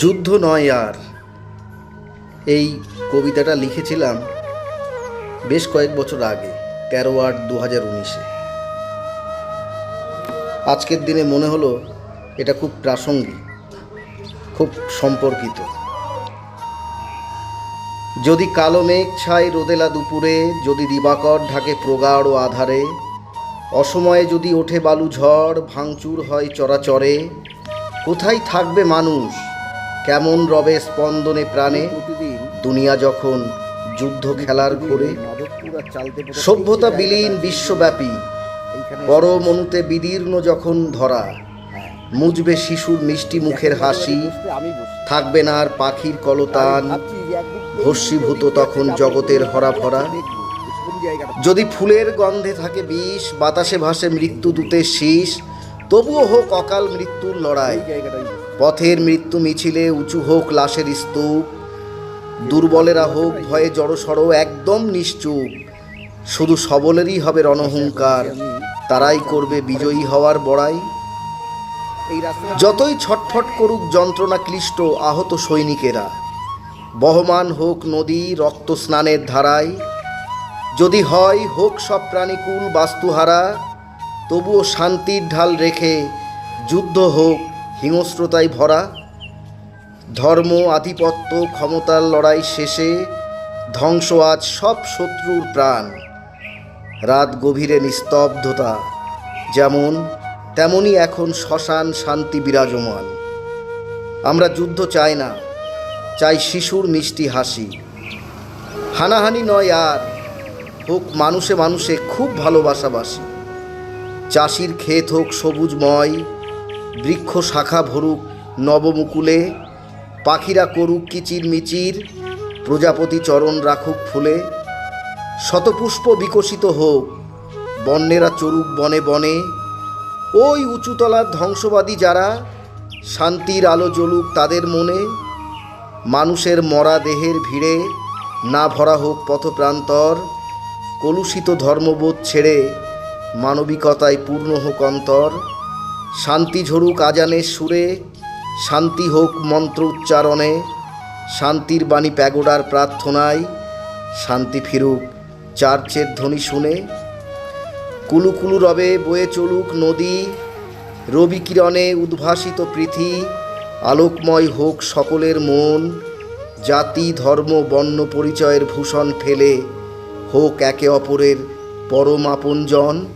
যুদ্ধ নয় আর। এই কবিতাটা লিখেছিলাম বেশ কয়েক বছর আগে, তেরো আট দু হাজার উনিশে। আজকের দিনে মনে হলো এটা খুব প্রাসঙ্গিক, খুব সম্পর্কিত। যদি কালো মেঘ ছাই রোদেলা দুপুরে, যদি দিবাকর ঢাকে প্রগাঢ় আধারে, অসময়ে যদি ওঠে বালু ঝড়, ভাঙচুর হয় চরাচরে, কোথায় থাকবে মানুষ কেমন রবে স্পন্দনে প্রাণে? দুনিয়া যখন যুদ্ধ খেলার ঘোরে সভ্যতা বিলীন বিশ্বব্যাপী পরম অনুতে বিদীর্ণ যখন ধরা মুজবে শিশুর মিষ্টি মুখের হাসি থাকবে না আর পাখির কলতান ভস্মীভূত তখন জগতের হরা ভরা। যদি ফুলের গন্ধে থাকে বিষ বাতাসে ভাসে মৃত্যু দূতের শীষ তবুও হোক অকাল মৃত্যুর লড়াই। পথের মৃত্যু মিছিলে উঁচু হোক লাশের স্তূপ, দুর্বলেরা হোক, ভয়ে জড়সড়, একদম নিশ্চুপ। শুধু সবলেরই হবে রণহুঙ্কার, তারাই করবে বিজয়ী হওয়ার বড়াই। যতই ছটফট করুক যন্ত্রণা ক্লিষ্ট, আহত সৈনিকেরা। বহমান হোক নদী, রক্ত স্নানের ধারায় যদি হয়, হোক সব প্রাণীকুল বাস্তুহারা, তবুও শান্তির ঢাল রেখে যুদ্ধ হোক হিংস্রতায় ভরা। ধর্ম, আধিপত্য, ক্ষমতার লড়াই শেষে ধ্বংস আজ সব শত্রুর প্রাণ। রাত গভীরে নিস্তব্ধতা, যেমন তেমনই এখন শ্মশান শান্তি বিরাজমান। আমরা যুদ্ধ চাই না, চাই শিশুর মিষ্টি হাসি। হানাহানি নয় আর, হোক মানুষে মানুষে খুব ভালোবাসাবাসি। চাষির ক্ষেত হোক সবুজময় বৃক্ষ শাখা ভরুক নবমুকুলে, পাখিরা করুক কিচির মিচির, প্রজাপতি চরণ রাখুক ফুলে। শতপুষ্প বিকশিত হোক, বন্যেরা চরুক বনে বনে। ওই উঁচুতলার ধ্বংসবাদী যারা, শান্তির আলো জ্বলুক তাদের মনে। মানুষের মরা দেহের ভিড়ে, না ভরা হোক পথপ্রান্তর। কলুষিত ধর্মবোধ ছেড়ে, মানবিকতায় পূর্ণ হোক অন্তর। শান্তি ঝরুক আজানের সুরে, শান্তি হোক মন্ত্র উচ্চারণে, শান্তির বাণী প্যাগোডার প্রার্থনায়, শান্তি ফিরুক চার্চের ধ্বনি শুনে। কুলু কুলু রবে বয়ে চলুক নদী, রবি কিরণে উদ্ভাসিত পৃথি, আলোকময় হোক সকলের মন, জাতি, ধর্ম, বর্ণ পরিচয়ের ভূষণ ফেলে হোক একে অপরের পরম আপনজন।